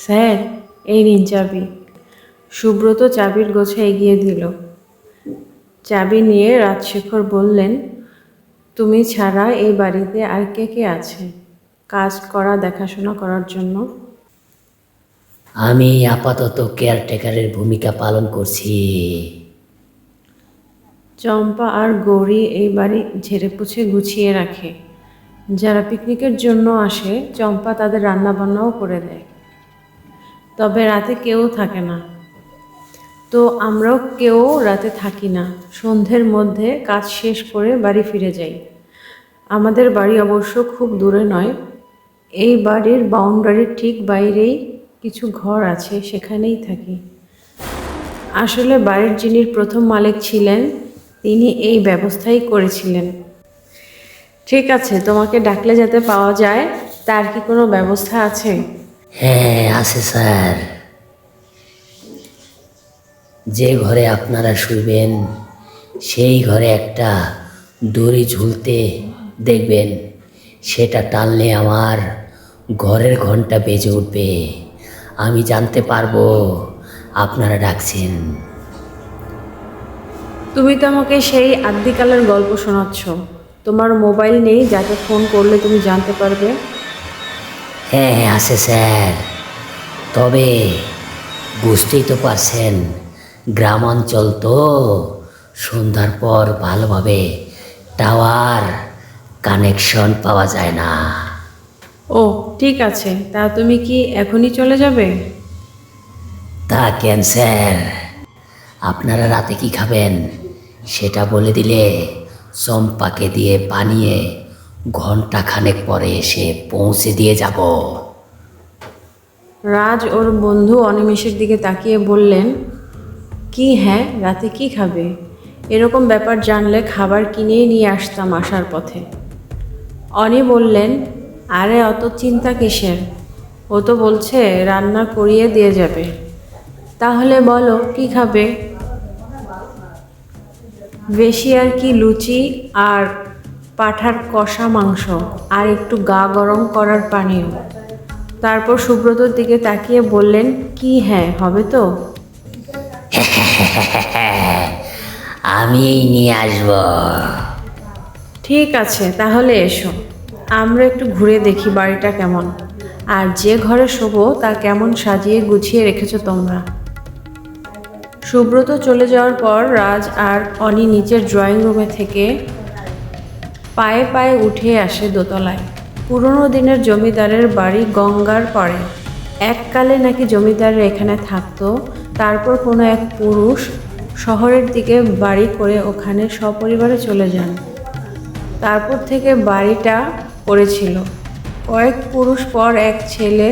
Sir এই নিন চাবি। সুব্রত চাবির গোছা এগিয়ে দিল। চাবি নিয়ে রাজশেখর বললেন তুমি ছাড়া এই বাড়িতে আর কে কে আছে? কাজ করা দেখাশোনা করার জন্য? আমি আপাতত কেয়ারটেকারের ভূমিকা পালন করছি। চম্পা আর গৌরী এই বাড়ি ঝেড়ে পুছে গুছিয়ে রাখে। যারা পিকনিকের জন্য আসে চম্পা তাদের রান্না রান্নাবান্নাও করে দেয়। তবে রাতে কেউ থাকে না। তো আমরাও কেউ রাতে থাকি না। সন্ধ্যের মধ্যে কাজ শেষ করে বাড়ি ফিরে যাই। আমাদের বাড়ি অবশ্য খুব দূরে নয়। এই বাড়ির বাউন্ডারির ঠিক বাইরেই কিছু ঘর আছে, সেখানেই থাকি। আসলে বাড়ির যিনি প্রথম মালিক ছিলেন, তিনি এই ব্যবস্থাই করেছিলেন। ঠিক আছে, তোমাকে ডাকলে যাতে পাওয়া যায়, তার কি কোনো ব্যবস্থা আছে? হ্যাঁ আছে স্যার। যে ঘরে আপনারা শুইবেন, সেই ঘরে একটা দড়ি ঝুলতে দেখবেন, সেটা টানলে আমার ঘরের ঘণ্টা বেজে উঠবে। আমি জানতে পারব, আপনারা ডাকছেন। তুমি তো আমাকে সেই আদ্যিকালের গল্প শোনাচ্ছ। তোমার মোবাইল নেই, যাকে ফোন করলে তুমি জানতে পারবে। হ্যাঁ হ্যাঁ আছে স্যার। তবে বুঝতেই তো পারছেন গ্রাম অঞ্চল তো সন্ধ্যার পর ভালোভাবে টাওয়ার কানেকশন পাওয়া যায় না। ও ঠিক আছে। তা তুমি কি এখনই চলে যাবে? তা কেন স্যার? আপনারা রাতে কি খাবেন? সেটা বলে দিলে চম্পাকে দিয়ে বানিয়ে ঘণ্টা খানেক পরে এসে পৌঁছে দিয়ে যাব। রাজ ওর বন্ধু অনিমেষের দিকে তাকিয়ে বললেন, কি হ্যাঁ রাতে কি খাবে? এরকম ব্যাপার জানলে খাবার কিনেই নিয়ে আসতাম আসার পথে। অনি বললেন, আরে, অত চিন্তা কিসের? ও তো বলছে রান্না করিয়ে দিয়ে যাবে। তাহলে বলো, কি খাবে? বেশি আর কি লুচি আর পাঠার কষা মাংস আর একটু গা গরম করার পানীয় তারপর সুব্রতর দিকে তাকিয়ে বললেন কি হ্যাঁ হবে তো? আমি নিয়ে আসব। ঠিক আছে তাহলে এসো। আমরা একটু ঘুরে দেখি বাড়িটা কেমন। আর যে ঘরে শোবো তা কেমন সাজিয়ে গুছিয়ে রেখেছো তোমরা? সুব্রত চলে যাওয়ার পর রাজ আর অনি নিচের ড্রয়িং রুমে থেকে পায়ে পায়ে উঠে আসে দোতলায়। পুরনো দিনের জমিদারের বাড়ি গঙ্গার পাড়ে। এককালে নাকি জমিদাররা এখানে থাকতো, তারপর কোনো এক পুরুষ শহরের দিকে বাড়ি করে ওখানে সপরিবারে চলে যান। তারপর থেকে বাড়িটা পড়েছিল কয়েক পুরুষ পর এক ছেলে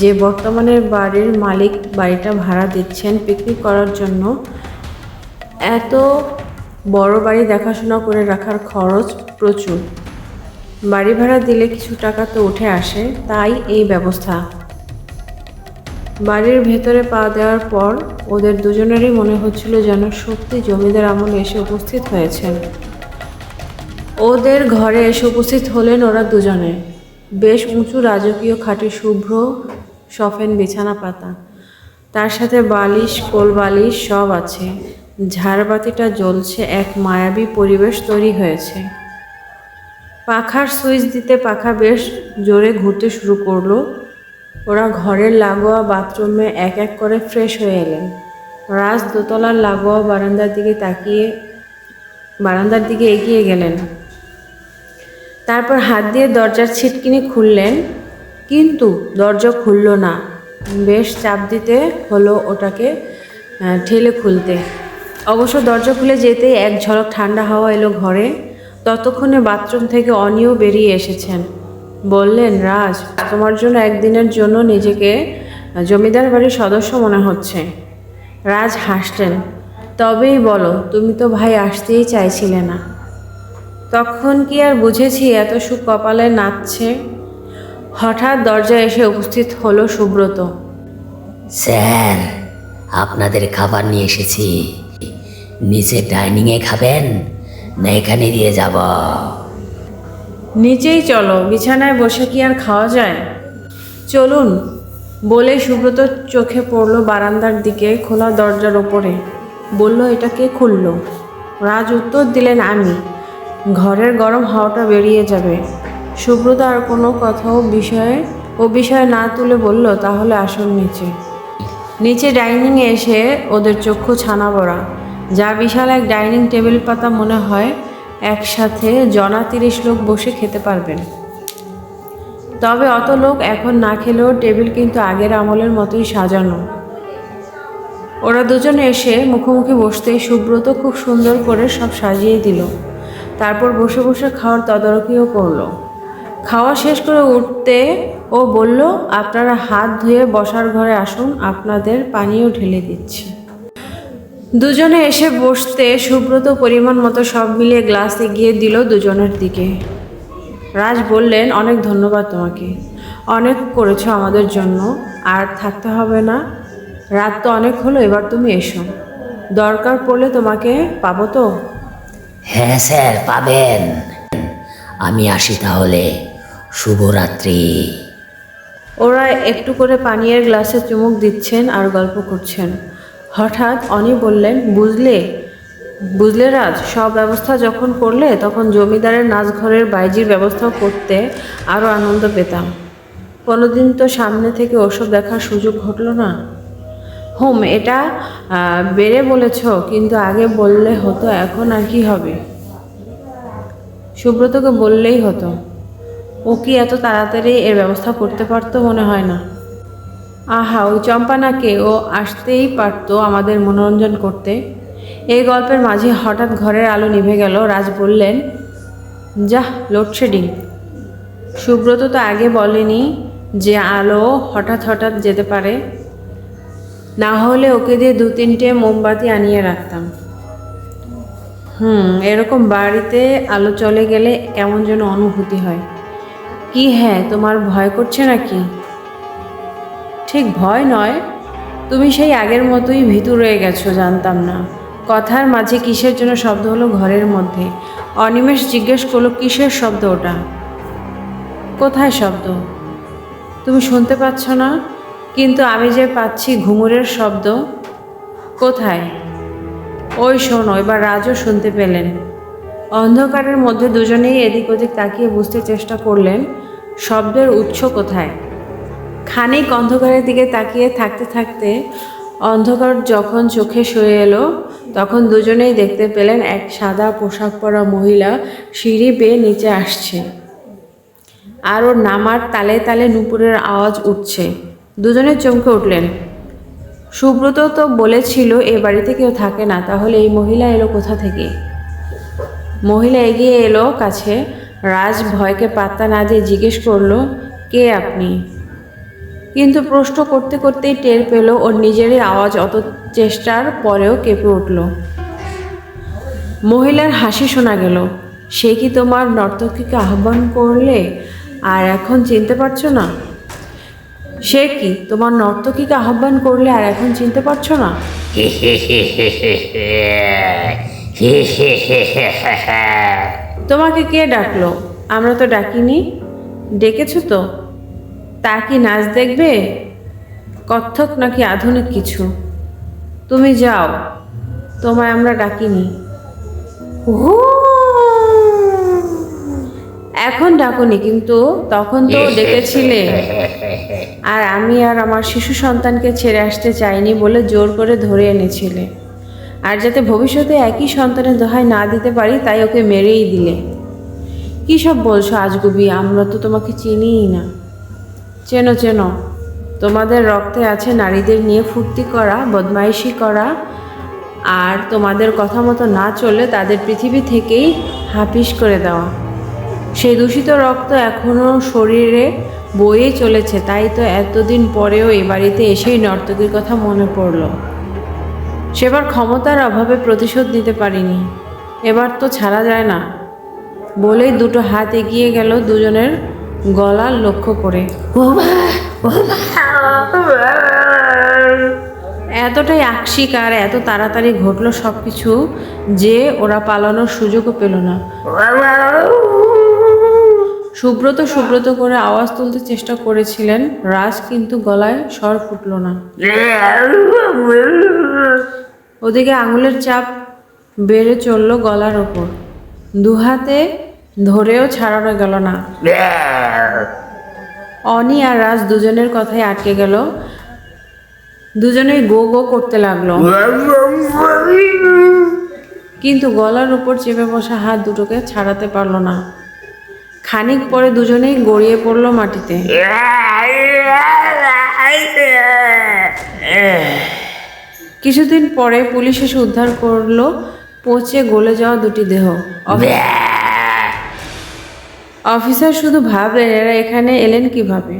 যে বর্তমানের বাড়ির মালিক বাড়িটা ভাড়া দিচ্ছেন পিকনিক করার জন্য, এত বড় বাড়ি দেখাশোনা করে রাখার খরচ প্রচুর। বাড়ি ভাড়া দিলে কিছু টাকা তো উঠে আসে, তাই এই ব্যবস্থা। বাড়ির ভেতরে পা দেওয়ার পর ওদের দুজনেরই মনে হচ্ছিল যেন সত্যি জমিদার আমলে এসে উপস্থিত হয়েছেন। ওদের ঘরে এসে উপস্থিত হলেন ওরা দুজনে। বেশ উঁচু রাজকীয় খাটে শুভ্র সফেন বিছানা পাতা। তার সাথে বালিশ কোল বালিশ সব আছে। ঝাড়বাতিটা জ্বলছে, এক মায়াবী পরিবেশ তৈরি হয়েছে। পাখার সুইচ দিতে পাখা বেশ জোরে ঘুরতে শুরু করল। ওরা ঘরের লাগোয়া বাথরুমে এক এক করে ফ্রেশ হয়ে এলেন। রাজ দোতলার লাগোয়া বারান্দার দিকে তাকিয়ে, বারান্দার দিকে এগিয়ে গেলেন। তারপর হাত দিয়ে দরজার ছিটকিনি খুললেন, কিন্তু দরজা খুলল না। বেশ চাপ দিতে হলো ওটাকে ঠেলে খুলতে। অবশ্য দরজা খুলে যেতেই এক ঝলক ঠান্ডা হাওয়া এলো ঘরে। ততক্ষণে বাথরুম থেকে অনিও বেরিয়ে এসেছেন। বললেন, রাজ, তোমার জন্য একদিনের জন্য নিজেকে জমিদার বাড়ির সদস্য মনে হচ্ছে। রাজ হাসতেন তবেই বলো, তুমি তো ভাই আসতেই চাইছিলে না। তখন কি আর বুঝেছি এত সুখ কপালে নাচছে? হঠাৎ দরজায় এসে উপস্থিত হলো সুব্রত। স্যার, আপনাদের খাবার নিয়ে এসেছি। নিচে ডাইনিংয়ে খাবেন? না এখানে দিয়ে যাব। নিচেই চলো, বিছানায় বসে কি আর খাওয়া যায়? চলুন, বলে সুব্রত চোখে পড়ল বারান্দার দিকে, খোলা দরজার ওপরে। বলল, এটা কে খুললো? রাজ উত্তর দিলেন, আমি। ঘরের গরম হাওয়াটা বেরিয়ে যাবে। সুব্রত আর কোনো কথাও বিষয়ে ও বিষয়ে না তুলে বলল, তাহলে আসুন নিচে। নিচে ডাইনিংয়ে এসে ওদের চক্ষু ছানা বড়া যা বিশাল এক ডাইনিং টেবিল পাতা মনে হয় একসাথে জনা তিরিশ লোক বসে খেতে পারবেন। তবে অত লোক এখন না খেলেও টেবিল কিন্তু আগের আমলের মতোই সাজানো। ওরা দুজনে এসে মুখোমুখি বসতেই সুব্রত খুব সুন্দর করে সব সাজিয়ে দিল। তারপর বসে বসে খাওয়ার তদারকিও করল। খাওয়া শেষ করে উঠতে ও বলল, আপনারা হাত ধুয়ে বসার ঘরে আসুন, আপনাদের পানিও ঢেলে দিচ্ছি। দুজনে এসে বসতে সুব্রত পরিমাণ মতো সব মিলিয়ে গ্লাস এগিয়ে দিল দুজনের দিকে। রাজ বললেন অনেক ধন্যবাদ তোমাকে। অনেক করেছ আমাদের জন্য আর থাকতে হবে না। রাত তো অনেক হলো এবার তুমি এসো। দরকার পড়লে তোমাকে পাবো তো? হ্যাঁ স্যার পাবেন। আমি আসি তাহলে। শুভরাত্রি। ওরা একটু করে পানীয়ের গ্লাসে চুমুক দিচ্ছেন আর গল্প করছেন। হঠাৎ অনি বললেন, বুঝলে বুঝলে রাজ, সব ব্যবস্থা যখন করলে তখন জমিদারের নাচঘরের বাইজির ব্যবস্থাও করতে আরও আনন্দ পেতাম। কোনোদিন তো সামনে থেকে ওসব দেখার সুযোগ ঘটলো না। হোম, এটা বেড়ে বলেছ, কিন্তু আগে বললে হতো, এখন আর কি হবে? সুব্রতকে বললেই হতো। ও কি এত তাড়াতাড়ি এর ব্যবস্থা করতে পারতো মনে হয় না? আহা ওই চম্পানাকে ও আসতেই পারতো আমাদের মনোরঞ্জন করতে। এই গল্পের মাঝে হঠাৎ ঘরের আলো নিভে গেল। রাজ বললেন, যাহ লোডশেডিং সুব্রত তো আগে বলেনি যে আলো হঠাৎ হঠাৎ যেতে পারে। না হলে ওকে দিয়ে দু তিনটে মোমবাতি আনিয়ে রাখতাম। হুম, এরকম বাড়িতে আলো চলে গেলে কেমন যেন অনুভূতি হয়। কি হ্যাঁ তোমার ভয় করছে নাকি? ঠিক ভয় নয়? তুমি সেই আগের মতোই ভীতু রয়ে গেছো, জানতাম না। কথার মাঝে কিসের জন্য শব্দ হলো ঘরের মধ্যে? অনিমেষ জিজ্ঞেস করল, কিসের শব্দ ওটা? কোথায় শব্দ? তুমি শুনতে পাচ্ছ না? কিন্তু আমি যে পাচ্ছি ঘুঙুরের শব্দ। কোথায়? ওই শোনো, এবার রাজও শুনতে পেলেন। অন্ধকারের মধ্যে দুজনেই এদিক ওদিক তাকিয়ে বুঝতে চেষ্টা করলেন, শব্দের উৎস কোথায়? খানিক অন্ধকারের দিকে তাকিয়ে থাকতে থাকতে অন্ধকার যখন চোখে সয়ে এলো, তখন দুজনেই দেখতে পেলেন এক সাদা পোশাক পরা মহিলা সিঁড়ি বেয়ে নিচে আসছে। আর ওর নামার তালে তালে নুপুরের আওয়াজ উঠছে। দুজনে চমকে উঠলেন। সুব্রত তো বলেছিল, এ বাড়িতে কেউ থাকে না, তাহলে এই মহিলা এলো কোথা থেকে? মহিলা এগিয়ে এলো কাছে। রাজ ভয়কে পাত্তা না দিয়ে জিজ্ঞেস করল, কে আপনি? কিন্তু প্রশ্ন করতে করতেই টের পেল ওর নিজেরই আওয়াজ অত চেষ্টার পরেও কেঁপে উঠল। মহিলার হাসি শোনা গেল। সে কি তোমার নর্তকীকে আহ্বান করলে? আর এখন চিনতে পারছ না? সে কি তোমার নর্তকীকে আহ্বান করলে আর এখন চিনতে পারছ না? তোমাকে কে ডাকলো? আমরা তো ডাকিনি। ডেকেছো তো? তা কি নাচ দেখবে? কত্থক নাকি আধুনিক কিছু? তুমি যাও তোমায় আমরা ডাকিনি। এখন ডাকুনি কিন্তু তখন তো ডেকেছিলে। আর আমি আর আমার শিশু সন্তানকে ছেড়ে আসতে চাইনি বলে জোর করে ধরে এনেছিলে। আর যাতে ভবিষ্যতে একই সন্তানের দোহায় না দিতে পারি তাই ওকে মেরেই দিলে। কী সব বলছো আজগুবি? আমরা তো তোমাকে চিনিই না। চেনো চেনো, তোমাদের রক্তে আছে নারীদের নিয়ে ফুর্তি করা, বদমাইশি করা, আর তোমাদের কথা মতো না চললে তাদের পৃথিবী থেকেই হাপিস করে দেওয়া। সেই দূষিত রক্ত এখনও শরীরে বয়ে চলেছে, তাই তো এতদিন পরেও এ বাড়িতে এসেই নর্তকীর কথা মনে পড়ল। সেবার ক্ষমতার অভাবে প্রতিশোধ নিতে পারিনি। এবার তো ছাড়া যায় না। বলেই দুটো হাত এগিয়ে গেল দুজনের গলা লক্ষ্য করে। এতটাই আকস্মিক আর এত তাড়াতাড়ি ঘটলো সব কিছু যে ওরা পালানোর সুযোগও পেল না। সুব্রত সুব্রত করে আওয়াজ তুলতে চেষ্টা করেছিলেন, রাজ কিন্তু গলায় স্বর ফুটল না। ওদিকে আঙুলের চাপ বেড়ে চলল গলার ওপর। দুহাতে ধরেও ছাড়ানো গেল না। অনি আর রাজ দুজনের কথাই আটকে গেল। দুজনেই গো গো করতে লাগল। কিন্তু গলার উপর চেপে বসা হাত দুটোকে ছাড়াতে পারল না। খানিক পরে দুজনেই গড়িয়ে পড়ল মাটিতে। কিছুদিন পরে পুলিশ এসে উদ্ধার করল পচে গলে যাওয়া দুটি দেহ। অফিসার শুধু ভাবলেন এরা এখানে এলেন কীভাবে?